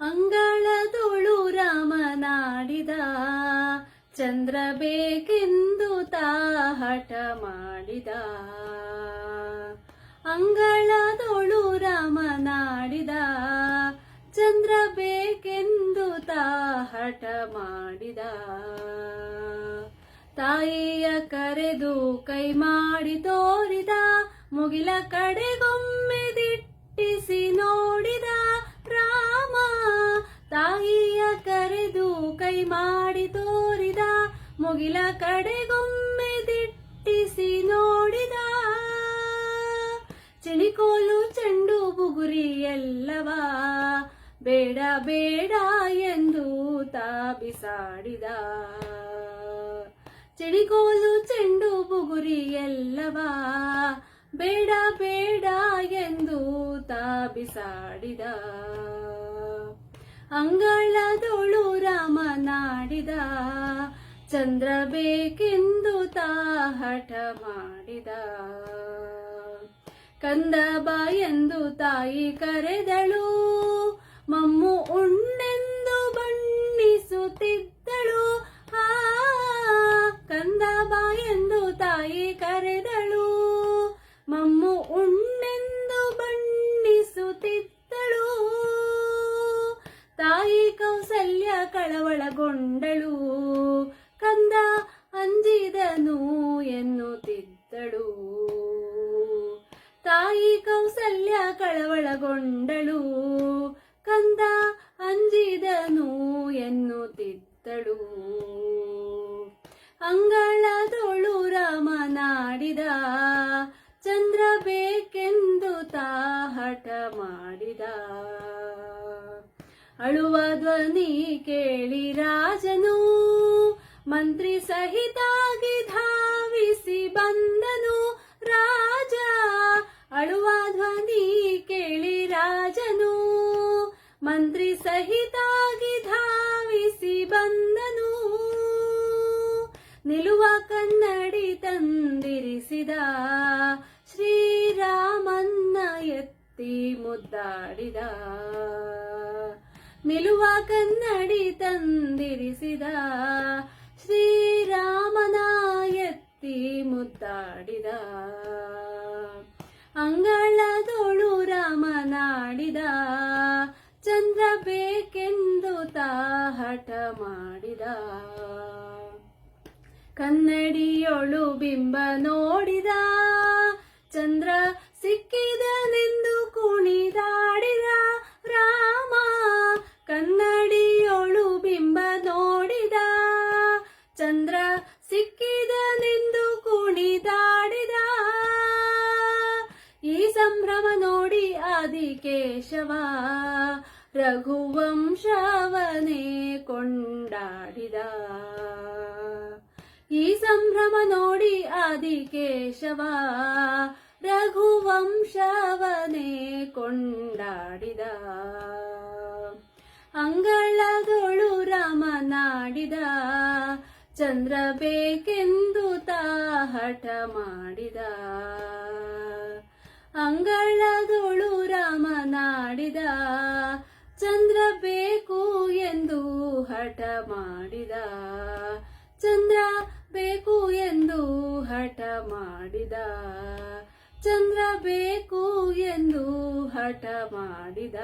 ಅಂಗಳದೊಳು ರಾಮನಾಡಿದ ಚಂದ್ರ ಬೇಕೆಂದು ತಾ ಹಠ ಮಾಡಿದ. ಅಂಗಳದೊಳು ರಾಮನಾಡಿದ ಚಂದ್ರ ಬೇಕೆಂದು ತಾ ಹಠ ಮಾಡಿದ. ತಾಯಿಯ ಕರೆದು ಕೈ ಮಾಡಿ ತೋರಿದ. ಮುಗಿಲ ಕಡೆಗೊಮ್ಮೆ ದಿಟ್ಟಿಸಿ ನೋಡಿದ. ಕೈ ಮಾಡಿ ತೋರಿದ, ಮುಗಿಲ ಕಡೆಗೊಮ್ಮೆ ದಿಟ್ಟಿಸಿ ನೋಡಿದ. ಚಳಿಕೋಲು ಚೆಂಡು ಬುಗುರಿ ಎಲ್ಲವ ಬೇಡ ಬೇಡ ಎಂದು ತಾ ಬಿಸಾಡಿದ ಚಿಣಿಕೋಲು ಚೆಂಡು ಬುಗುರಿ ಎಲ್ಲವ ಬೇಡ ಬೇಡ ಎಂದು ತಾಬಿಸಾಡಿದ. ಬಿಸಾಡಿದ ಅಂಗಳದೊಳು ರಾಮನಾಡಿದ ಚಂದ್ರ ಬೇಕೆಂದು ತಾಹಠ ಮಾಡಿದ. ಕಂದ ಬಾ ಎಂದು ತಾಯಿ ಕರೆದಳು. ಮಮ್ಮು ಉಣ್ಣೆಂದು ಬಣ್ಣಿಸುತ್ತಿದ್ದಳು. ಆ ಕಂದ ಬಾ ಎಂದು ತಾಯಿ ಕರೆದಳು. ಮಮ್ಮು ಉಣ್ಣೆಂದು ತಾಯಿ ಕೌಸಲ್ಯ ಕಳವಳಗೊಂಡಳು. ಕಂದ ಅಂಜಿದನು ಎನ್ನುತ್ತಿದ್ದಳು. ತಾಯಿ ಕೌಸಲ್ಯ ಕಳವಳಗೊಂಡಳು. ಕಂದ ಅಂಜಿದನು ಎನ್ನುತ್ತಿದ್ದಳು. ಅಂಗಳದೊಳು ರಾಮನಾಡಿದ ಚಂದ್ರ ಬೇಕೆಂದು ತಾ ಹಠ ಮಾಡಿದ. ಅಳುವ ಧ್ವನಿ ಕೇಳಿ ರಾಜನು. ಮಂತ್ರಿ ಸಹಿತಾಗಿ ಧಾವಿಸಿ ಬಂದನು ರಾಜ. ಅಳುವ ಧ್ವನಿ ಕೇಳಿ ರಾಜನು. ಮಂತ್ರಿ ಸಹಿತಾಗಿ ಧಾವಿಸಿ ಬಂದನು. ನಿಲುವ ಕನ್ನಡಿ ತಂದಿರಿಸಿದ ಶ್ರೀರಾಮನ್ನ ಎತ್ತಿ ಮುದ್ದಾಡಿದ. ನಿಲುವ ಕನ್ನಡಿ ತಂದಿರಿಸಿದ ಶ್ರೀರಾಮನ ಎತ್ತಿ ಮುದ್ದಾಡಿದ. ಅಂಗಳದೊಳು ರಾಮನಾಡಿದ. ಚಂದ್ರ ಬೇಕೆಂದು ತಾ ಹಠ ಮಾಡಿದ. ಕನ್ನಡಿಯೊಳು ಬಿಂಬ ನೋಡಿದ. ಚಂದ್ರ ಸಿಕ್ಕಿದನೆಂದು ಸಂಭ್ರಮ ನೋಡಿ ಆದಿಕೇಶವ ರಘುವಂಶವನೇ ಕೊಂಡಾಡಿದ. ಈ ಸಂಭ್ರಮ ನೋಡಿ ಆದಿಕೇಶವ ರಘುವಂಶವನೇ ಕೊಂಡಾಡಿದ. ಅಂಗಳಗಳು ರಾಮನಾಡಿದ ಚಂದ್ರ ಬೇಕೆಂದು ತಾ ಹಠ ಮಾಡಿದ. ಹಠ ಮಾಡಿದ. ಚಂದ್ರ ಬೇಕು ಎಂದು ಹಠ ಮಾಡಿದ. ಚಂದ್ರ ಬೇಕು ಎಂದು ಹಠ ಮಾಡಿದ.